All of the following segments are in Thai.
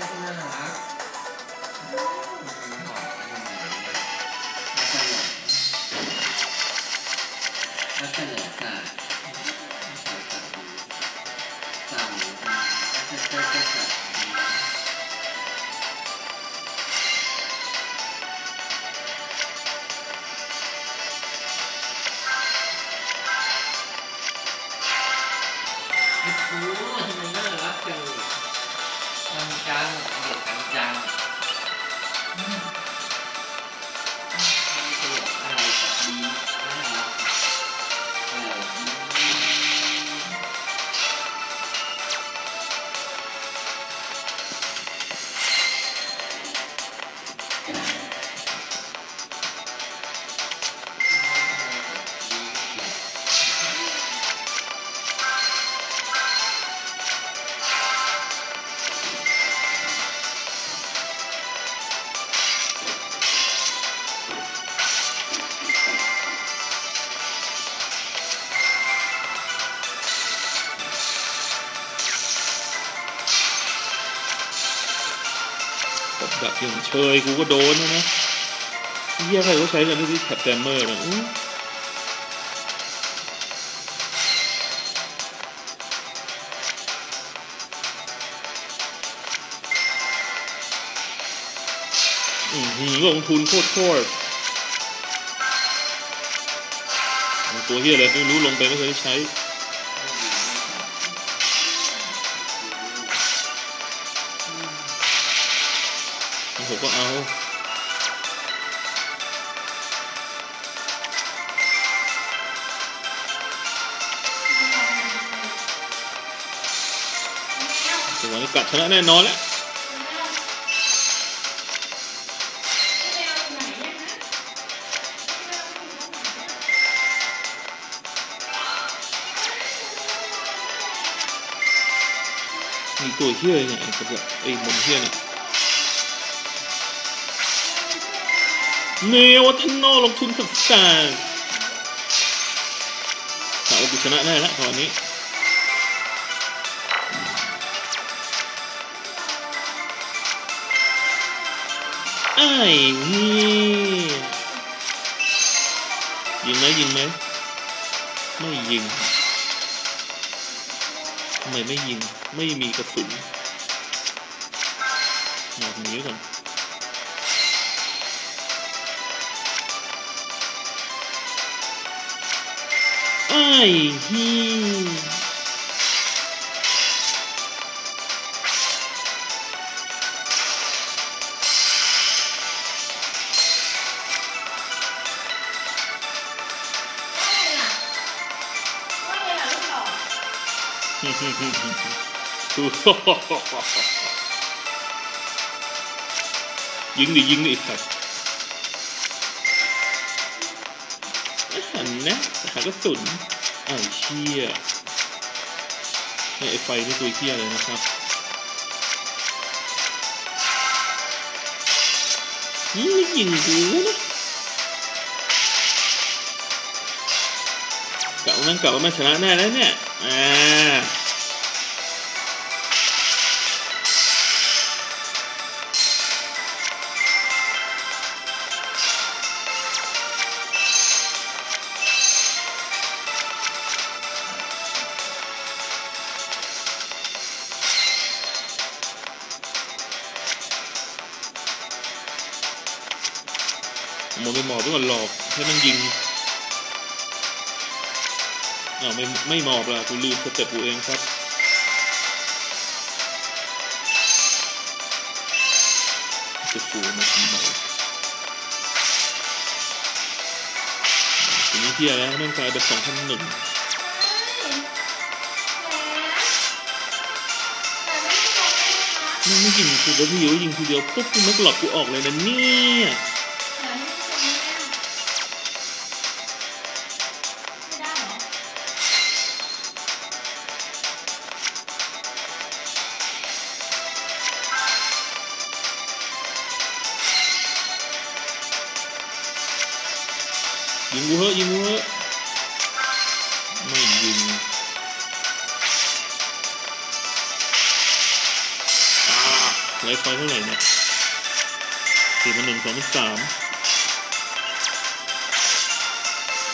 น่ารักหอมแล้วก็ จังจังเด็กจังจัง อย่างเชยกูก็โดนนะนะเฮียใครก็ใช้กันที่แท็บแซมเมอร์นะอื้ออือหือลงทุนโคตรโคตรตัวเฮียอะไรไม่รู้ลงไปไม่เคยได้ใช้ ผมก็เอาแต่วันนี้กัดชนะแน่นอน เฮี้ยเนี่ยไอ้กับไอ้บนเฮี้ยเนี่ยเนวัฒนลงทุนสับสางกะว่ากูชนะแน่ละตอนนี้ไอ้นี่ยิงไหมยิงไหมไม่ยิงทำไมไม่ยิง ไม่มีกระสุนหมอบหนีก่อน ไอ้ฮียิงดิยิงดิครับหันนะหากระสุน ไอ้เชี่ยนี่ไอ้ไฟนี่ตัวเชี่ยเลยนะครับนี่ไม่ยิงกูนะกะว่ามันกะว่ามันชนะแน่แล้วเนี่ย อ่า หมดไปหมอบไปก่อนหลอกให้มันยิงอ้าวไม่ไม่หมอบละกูลืมสเต็ปกูเองครับจะฟูมาทำไมทีนี้เที่ยแล้วแม่งกลายเป็นสองพันหนึ่งมันไม่ยิงกูแล้วพี่ยุยิงทีเดียวปุ๊บกูไม่กหลอกกูออกเลยนะเนี่ย กูเหอะยิงกูเหอะไม่ยิงไลฟ์ไฟเท่าไหร่เนี่ยสี่พันหนึ่งสองพันสาม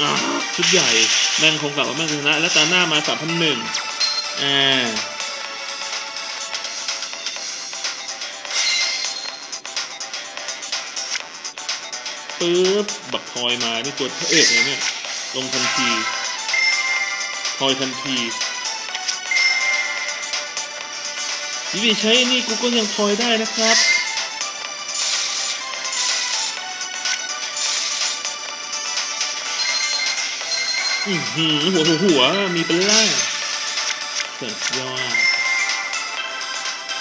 อ่าชุดใหญ่แม่งคงกลับว่าแม่งชนะ แล้วตาหน้ามาสามพันหนึ่งอ่าปึ๊บ บักทอยมานี่ตัวพระเอกเลยเนี่ย ลงทันทีทอยทันทีวิธีใช้นี่กูก็ยังทอยได้นะครับอือหือหัวหัวหัวมีเป็นล่างสุดยอด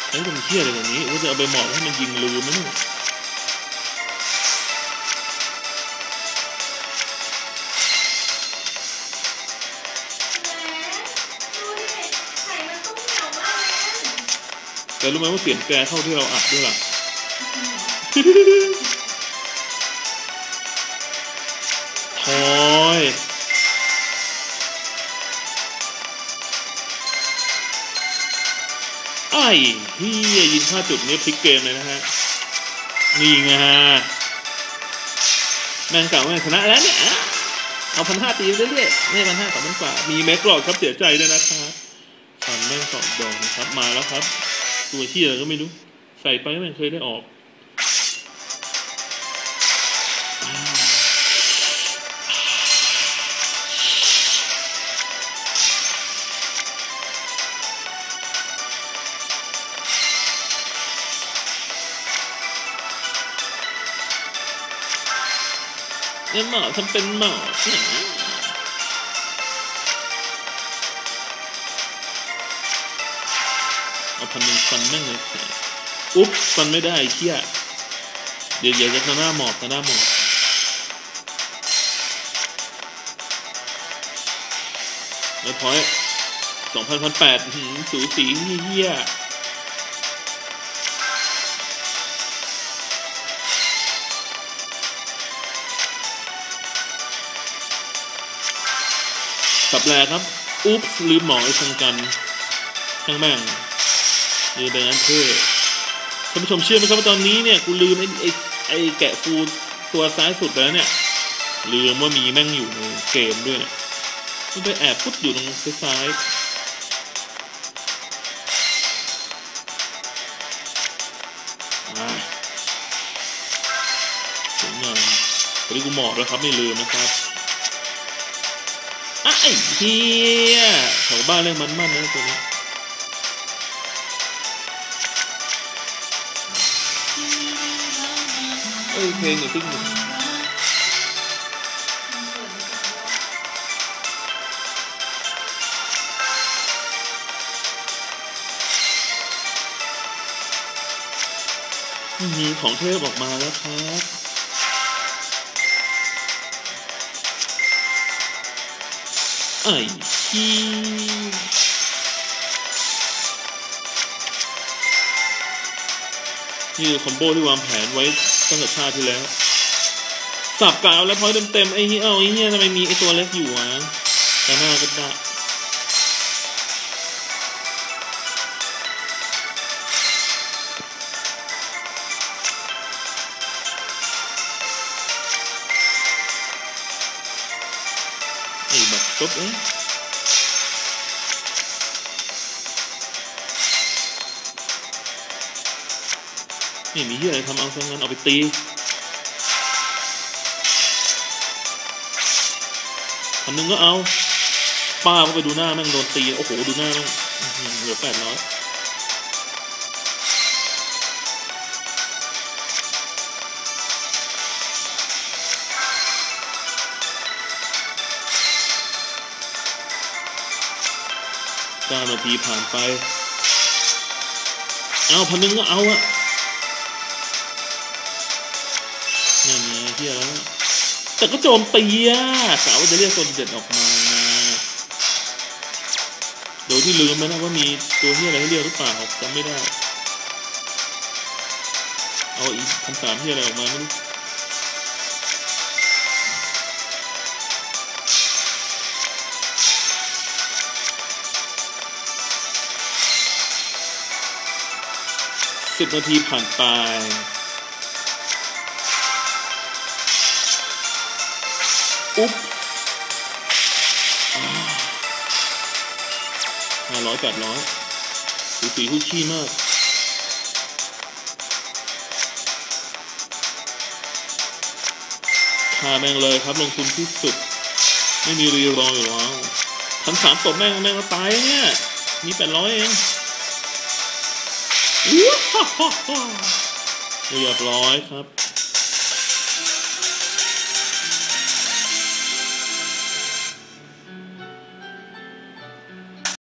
ไอ้คนเชี่ยอะไรแบบนี้ว่าจะเอาไปหมอบให้มันยิงลืมไแต่รู้ไหมว่าเสียงแกเข้าที่เราอัดด้วยล่ะทอยไอ้เฮียยิงพลาจุดนี้พลิกเกมเลยนะฮะ นี่ไงแมงเก่าแม่งชนะแล้วเนี่ยเอาพันห้าตีเรื่อยๆไม่พันห้าสองพันกว่า มีแม็กกรอดครับเสียใจด้วยนะครับฟันแม่งสองดอกนะครับ มาแล้วครับ ตัวเฮียก็ไม่รู้ ใส่ไปแม่เคยได้ออกเนี่ยหมอทำเป็นหมอเนี่ยาพันหนึ่งฟันแม่งเลยอุ๊บฟันไม่ได้ไอ้เชี่ยเดี๋ยวเดี๋ยวจะหน้าหมอบหน้าหมอบแล้วพอยสองพันพันแปดสูสีเฮี้ยสับแรกครับ อุ๊บลืมหมอไอ้ทางกันช่างแม่ง นไปนั้นเท่ท่านผู้ชมเชื่อไหมครับว่าตอนนี้เนี่ยกูลืมไอ้ไอ้ไอ้แกะฟูตัวซ้ายสุดแล้วเนี่ยลืมว่ามีแม่งอยู่ในเกมด้วยเนี่ยมันไปแอบพุดอยู่ตรงซ้ายๆสวยงามตอนนี้กูหมอบแล้วครับไม่ลืมนะครับไอ้เฮียแถวบ้านเรื่องมันมันนะตัวนี้ เอ้ยเพลงอย่าทิ้งหนึ่งอื้อหือของเทพออกมาแล้วครับไอ้ขี้ นี่คือคอมโบที่วางแผนไว้ตั้งแต่ชาติที่แล้ว สับกาวแล้วพอยเต็มๆไอ้เหี้ยเอ้าไอ้เหี้ยทำไมมีไอ้ตัวเล็กอยู่วะแต่หน้าก็ได้ไอ้บัตรตบเอ้ย นี่มีเหี้ยอะไรทำเอาซะงั้นเอาไปตีพันหนึ่งก็เอา ป้าก็ไปดูหน้าแม่งโดนตี โอ้โห ดูหน้าแม่งเหลือแปดร้อยเก้านาทีผ่านไป เอาพันหนึ่งก็เอาอะ เที่ยแล้วแต่ก็โจมตีอะกะว่าจะเรียกคนเด็ดออกมาโดยที่ลืมไปนะว่ามีตัวที่อะไรให้เรียกหรือเปล่าจำไม่ได้ เอาอีกคำสามที่อะไรออกมาไม่รู้สิบนาทีผ่านไป อุ๊บห้าร้อยแปดร้อยสูสีคู่ขี้มากคาแม่งเลยครับลงทุนที่สุด ไม่มีรีรออยู่แล้วพันสามตบแม่งแม่งก็ตายเนี่ยมีแปดร้อยเองว้าวเรียบร้อยครับ